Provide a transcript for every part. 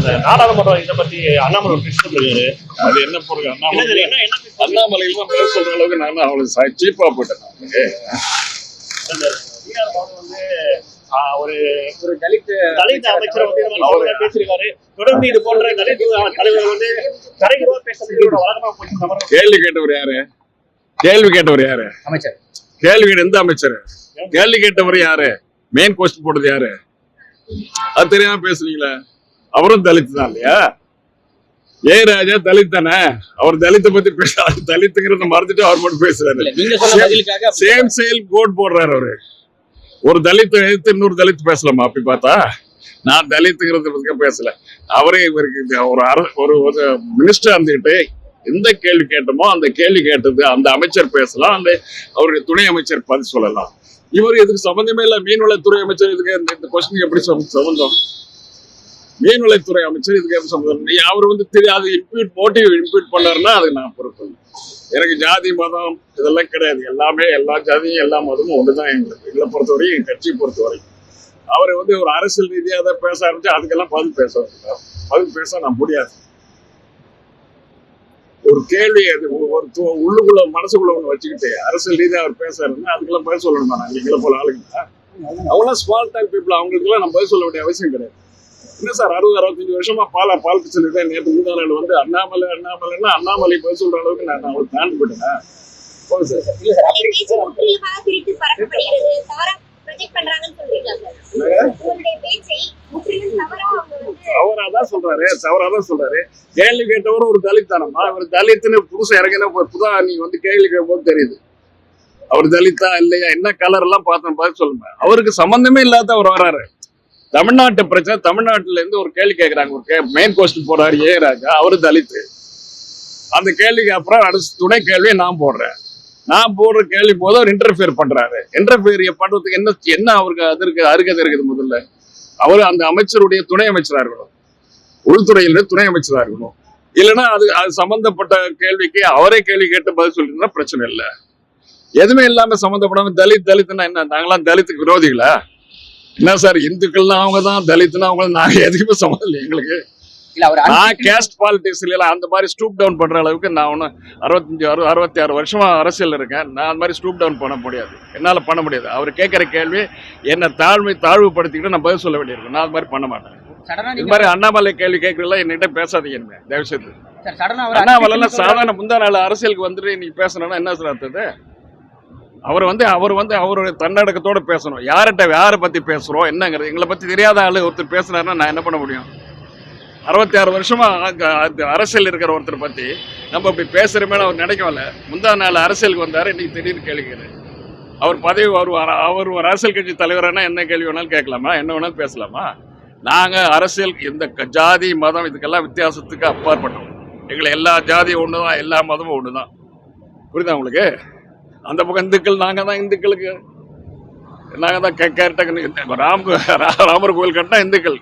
அந்த நாடாளுமன்றம் இதை பத்தி அண்ணாமலை ஒரு இருக்காரு அது என்ன பொருள்? அண்ணாமலை பேசுறாரு? அண்ணாமலையிலும் பேச சொல்ற அளவுக்கு நான். அவ்வளவு சீப்பா போயிட்டேன் வந்து ஒரு ஒரு தலித் தலித் அமைச்சர் வந்து இந்த மாதிரி சொல்றதா பேசியிருக்காரு. தொடர்ந்து இது போன்ற தலித் தலைவர் வந்து பேசுறது வழக்கமா போச்சு கேள்வி கேட்டவர் யாரு? கேள்வி கேட்டவர் யாரு? அமைச்சர். கேள்வி கேட்ட எந்த அமைச்சர்? கேள்வி கேட்டவர் யாரு? மெயின் கொஸ்டின் போட்டது யாரு? அது தெரியாம பேசுறீங்களா. அவரும் தலித் தான் இல்லையா? ஏ ராஜா தலித் தானே? அவர் தலித்தை பத்தி பேசுறாரு தலித்துங்கிறத மறந்துட்டு அவர் மட்டும் பேசுறாரு. சேம் சேல் கோட் போடுறாரு அவரு. ஒரு தலித் எழுத்து இன்னொரு தலித் பேசலாமா? அப்படி பார்த்தா நான் தலித்துங்கிறத பத்தி பேசல. அவரே இவருக்கு ஒரு அர ஒரு ஒரு மினிஸ்டர் இருந்துகிட்டு எந்த கேள்வி கேட்டோமோ அந்த கேள்வி கேட்டது அந்த அமைச்சர் பேசலாம் அந்த அவருடைய துணை அமைச்சர் பதில் சொல்லலாம். இவர் இதுக்கு சம்பந்தமே இல்ல மீன்வளத்துறை அமைச்சர் இதுக்கு இந்த- கொஸ்டின் எப்படி சம்பந்தம்? மீன்வளத்துறை அமைச்சர் இதுக்கு எப்படி சம்பந்தம் நீ அவர் வந்து தெரியாது இம்ப்யூட் மோட்டிவ் இம்ப்யூட் பண்ணாருன்னா அதுக்கு நான் பொறுப்பு எனக்கு ஜாதி மதம் இதெல்லாம் கிடையாது. எல்லாமே எல்லா ஜாதியும் எல்லா மதமும் ஒண்ணுதான் எங்களுக்கு. இதில் பொறுத்தவரையும் என் கட்சியை பொறுத்தவரைக்கும் அவர் வந்து ஒரு அரசியல் ரீதியாக அதை பேச ஆரம்பிச்சு அதுக்கெல்லாம் பதில் பேச பதில் பேச நான் முடியாது. ஒரு கேள்வி அது ஒரு உள்ளுக்குள்ள மனசுக்குள்ள ஒன்று வச்சுக்கிட்டு அரசியல் ரீதியாக அவர் பேசாருன்னா அதுக்கெல்லாம் பதில் சொல்லணுமா? நான் எங்களை போல ஆளுங்க அவங்களாம் ஸ்மால் டைம் பீப்புள் அவங்களுக்குலாம் நம்ம பதில் சொல்ல வேண்டிய அவசியம் கிடையாது. என்ன சார் அறுபது அறுபத்தஞ்சு வருஷமா பாலா பால் சொல்லிட்டேன் நேற்று முந்தா நாள் வந்து அண்ணாமலை அண்ணாமலைன்னா அண்ணாமலை பதில் சொல்ற அளவுக்கு நான் நான் அவளுக்கு தாண்டி போயிட்டேன் போதும் சார். இல்ல சார் அப்படி பேச்சு முற்றிலுமாக திரித்து பரப்பப்படுகிறது. தவறா ப்ரொஜெக்ட் பண்றாங்கன்னு சொல்றீங்களா சார்? உங்களுடைய பேச்சை முற்றிலும் தவறா அவங்க வந்து அவரா தான் சொல்றாரு. தவறா தான் சொல்றாரு. கேள்வி கேட்டவர் ஒரு தலித் தானம்மா அவர் தலித்துன்னு புதுசா இறங்கின புதா நீங்க வந்து கேள்வி கேட்கும்போது தெரியுது. அவர் தலித்தா இல்லையா? என்ன கலர் எல்லாம் பார்த்தோம் பார்த்து சொல்லுங்க. அவருக்கு சம்பந்தமே இல்லாத அவர் வராரு. தமிழ்நாட்டு பிரச்சனை தமிழ்நாட்டுல இருந்து ஒரு கேள்வி கேட்கிறாங்க ஒரு மெயின் கோஸ்ட் போறாரு ஏ ராஜா அவரு தலித்து. அந்த கேள்விக்கு அப்புறம் அடுத்த துணை கேள்வியை நான் போடுறேன். நான் போடுற கேள்வி போது அவர் இன்டர்ஃபியர் பண்றாரு. இன்டர்ஃபியர் பண்றதுக்கு என்ன என்ன அவருக்கு அது இருக்கு அருகதை இருக்குது முதல்ல? அவர் அந்த அமைச்சருடைய துணை அமைச்சரா இருக்கணும். உள்துறையில துணை அமைச்சரா இருக்கணும். இல்லைன்னா அது அது சம்பந்தப்பட்ட கேள்விக்கு அவரே கேள்வி கேட்டு பதில் சொல்லிருந்தா பிரச்சனை இல்லை. எதுவுமே இல்லாம சம்பந்தப்படாம தலித் தலித்னா என்ன? நாங்களாம் தலித்துக்கு விரோதிகளா? என்ன சார் இந்துக்கள்லாம் அவங்க தான் தலித்னா அவங்க நாங்க எதுக்குமே சம்மந்தம் இல்லை எங்களுக்கு. நான் கேஸ்ட் பாலிடிக்ஸ் இல்ல அந்த மாதிரி ஸ்டூப் டவுன் பண்ற அளவுக்கு நான் ஒன்றும் அறுபத்தஞ்சு அறு அறுபத்தி ஆறு வருஷமா அரசியல் இருக்கேன். நான் அந்த மாதிரி ஸ்டூப் டவுன் பண்ண முடியாது. என்னால பண்ண முடியாது. அவர் கேட்குற கேள்வி என்ன தாழ்மை தாழ்வுபடுத்திக்கிட்டு நான் பதில் சொல்ல வேண்டியிருக்கும். நான் அது மாதிரி பண்ண மாட்டேன். இது மாதிரி அண்ணாமலை கேள்வி கேட்கறதுல என்கிட்ட பேசாதீங்க இனிமே தயவு செய்து சார் சடனா அவர் அண்ணாமலைலாம் சாதாரண முந்தா நாள் அரசியலுக்கு வந்துட்டு நீ பேசணும்னா என்ன சார் அர்த்தது அவர் வந்து அவர் வந்து அவருடைய தன்னடக்கத்தோடு பேசணும். யார்கிட்ட யாரை பற்றி பேசுகிறோம் என்னங்கிறது. எங்களை பற்றி தெரியாத ஆள் ஒருத்தர் பேசுனாருன்னா நான் என்ன பண்ண முடியும்? அறுபத்தி ஆறு வருஷமாக அரசியல் இருக்கிற ஒருத்தர் பற்றி நம்ம இப்படி பேசுறோமேனு அவர் நினைக்கவில்ல முந்தா நாள் அரசியலுக்கு வந்தார் இன்னைக்கு திடீர்னு கேள்விக்கிறேன் அவர் பதவி வருவார்? அவர் ஒரு அரசியல் கட்சி தலைவரானா என்ன கேள்வி வேணாலும் கேட்கலாமா? என்ன வேணாலும் பேசலாமா? நாங்கள் அரசியல் இந்த க- ஜாதி மதம் இதுக்கெல்லாம் வித்தியாசத்துக்கு அப்பாற்பட்டோம். எங்களை எல்லா ஜாதியும் ஒன்று தான் எல்லா மதமும் ஒன்று தான் புரியுதா உங்களுக்கு? அந்த பக்கம் இந்துக்கள் நாங்கள் தான் இந்துக்களுக்கு. நாங்கள் தான் கேட்ட ராம் ரா- ராமர் கோயில் கட்டினா இந்துக்கள்.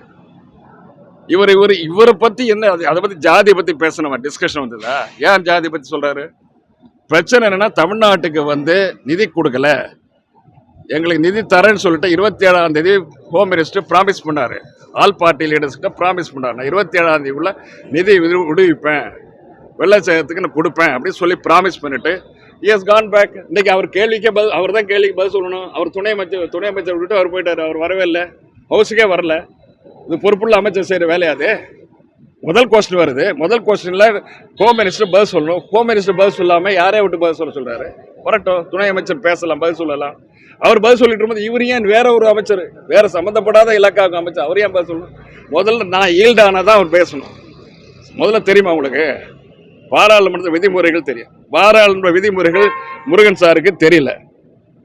இவர் இவர் இவரை பற்றி என்ன அது அதை பற்றி ஜாதியை பற்றி பேசணும்? டிஸ்கஷன் வந்ததா? ஏன் ஜாதியை பற்றி சொல்கிறாரு பிரச்சனை என்னென்னா தமிழ்நாட்டுக்கு வந்து நிதி கொடுக்கல. எங்களுக்கு நிதி தரேன்னு சொல்லிட்டு இருபத்தி ஏழாம் தேதி ஹோம் மினிஸ்டர் ப்ராமிஸ் பண்ணாரு. ஆல் பார்ட்டி லீடர்ஸ்கிட்ட ப்ராமிஸ் பண்ணார். நான் இருபத்தி ஏழாம் தேதிக்குள்ள நிதி விடு- விடுவிப்பேன். வெள்ளச்சேகத்துக்கு நான் கொடுப்பேன் அப்படின்னு சொல்லி ப்ராமிஸ் பண்ணிவிட்டு இஸ் கான் பேக் இன்னைக்கு அவர் கேள்விக்கே பதில் அவர் தான் கேள்விக்கு பதில் சொல்லணும். அவர் துணை அமைச்சர் துணை அமைச்சர் விட்டுட்டு அவர் போயிட்டார். அவர் வரவே இல்லை. ஹவுஸுக்கே வரல. இது பொறுப்புள்ள அமைச்சர் செய்கிற வேலையாது முதல் கொஸ்டின் வருது. முதல் கொஸ்டினில் ஹோம் மினிஸ்டர் பதில் சொல்லணும். ஹோம் மினிஸ்டர் பதில் சொல்லாமல் யாரே விட்டு பதில் சொல்ல சொல்கிறாரு வரட்டும். துணை அமைச்சர் பேசலாம் பதில் சொல்லலாம். அவர் பதில் சொல்லிட்டு இருக்கும்போது இவர் ஏன் வேற ஒரு அமைச்சர் வேற சம்மந்தப்படாத இலக்காவுக்கு அமைச்சர் அவர் ஏன் பதில் சொல்லணும்? முதல்ல நான் ஈல்டானதான் அவர் பேசணும். முதல்ல தெரியுமா உங்களுக்கு? பாராளுமன்ற விதிமுறைகள் தெரியும். பாராளுமன்ற விதிமுறைகள் முருகன் சாருக்கு தெரியல.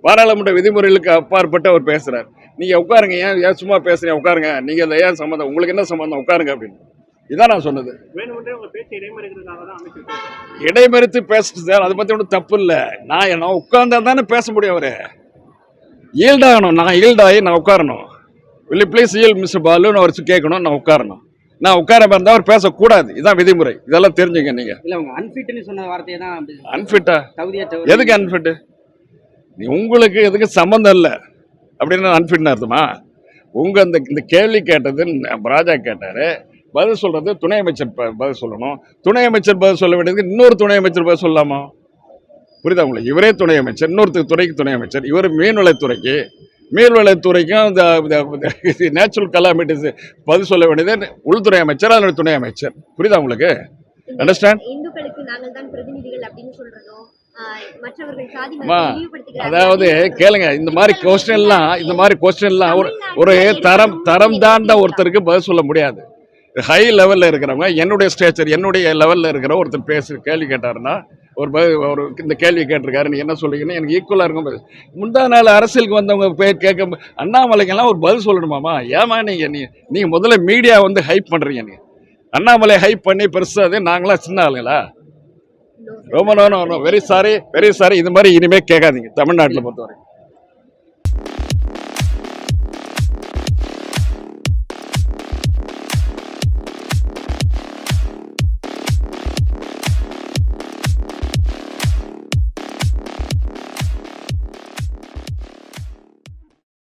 பாராளுமன்ற விதிமுறைகளுக்கு அப்பாற்பட்டு அவர் பேசுறாரு. நீங்க உட்காருங்க ஏன் ஏன் சும்மா பேசுறீங்க உட்காருங்க. நீங்க இதை ஏன் சம்மந்தம் உங்களுக்கு என்ன சம்மந்தம் உட்காருங்க அப்படின்னு. இதான் நான் சொன்னது. இடைமறித்து பேசுறது சார் அதை பத்தி ஒன்றும் தப்பு இல்லை. நான் நான் உட்கார்ந்தா தானே பேச முடியும் அவரு. ஈல்டாகணும் நான் ஈல்டாகி நான் உட்காரணும். இல்லை ப்ளீஸ் ஈல் மிஸ்டர் பாலுன்னு அவர் கேட்கணும் நான் உட்காரணும். நான் உட்காராம இருந்தால் அவர் பேசக்கூடாது. இதான் விதிமுறை. இதெல்லாம் தெரிஞ்சுங்க நீங்க. இல்ல அவங்க அன்ஃபிட்னு சொன்ன வார்த்தையை தான் அப்படி அன்ஃபிட்டா எதுக்கு அன்ஃபிட்டு நீ உங்களுக்கு எதுக்கு சம்மந்தம் இல்லை. அப்படின்னு அன்ஃபிட்னு அர்த்தமா? உங்க அந்த இந்த கேள்வி கேட்டது ராஜா கேட்டாரு. பதில் சொல்றது துணை அமைச்சர் பதில் சொல்லணும். துணை அமைச்சர் பதில் சொல்ல வேண்டியதுக்கு இன்னொரு துணை அமைச்சர் பதில் சொல்லலாமா? புரியுதா உங்களுக்கு? இவரே துணை அமைச்சர் இன்னொருத்தர் துறைக்கு துணை அமைச்சர். இவர் மீன்வளத்துறைக்கு மீன்வளத்துறைக்கும் இந்த நேச்சுரல் கலாமிட்டிஸ் பதில் சொல்ல வேண்டியது உள்துறை அமைச்சர் அதனுடைய துணை அமைச்சர்? புரியுதா உங்களுக்கு? இழிவுபடுத்துகிறார்கள் அதாவது கேளுங்க இந்த மாதிரி கொஸ்டின் எல்லாம் இந்த மாதிரி கொஸ்டின் எல்லாம் ஒரு ஒரு தரம் தரம் தாண்ட ஒருத்தருக்கு பதில் சொல்ல முடியாது. ஹை லெவல்ல இருக்கிறவங்க என்னுடைய ஸ்டேச்சர் என்னுடைய லெவல்ல இருக்கிற ஒருத்தர் பேசு கேள்வி கேட்டாருன்னா ஒரு பதில் ஒரு இந்த கேள்வி கேட்டிருக்காரு. நீ என்ன சொல்றீங்கன்னு எனக்கு ஈக்குவலாக இருக்கும். முந்தா நாள் அரசியலுக்கு வந்தவங்க பேர் கேட்க அண்ணாமலைக்கெல்லாம் ஒரு பதில் சொல்லணுமாமா? ஏமா நீங்கள் நீ நீங்கள் முதல்ல மீடியா வந்து ஹைப் பண்ணுறீங்க நீங்கள் அண்ணாமலை ஹைப் பண்ணி பெருசாக அது நாங்களாம் சின்ன ஆளுங்களா? ரொம்ப no no very sorry very sorry இது மாதிரி இனிமேல் கேட்காதீங்க தமிழ்நாட்டில் பொறுத்தவரைக்கும்.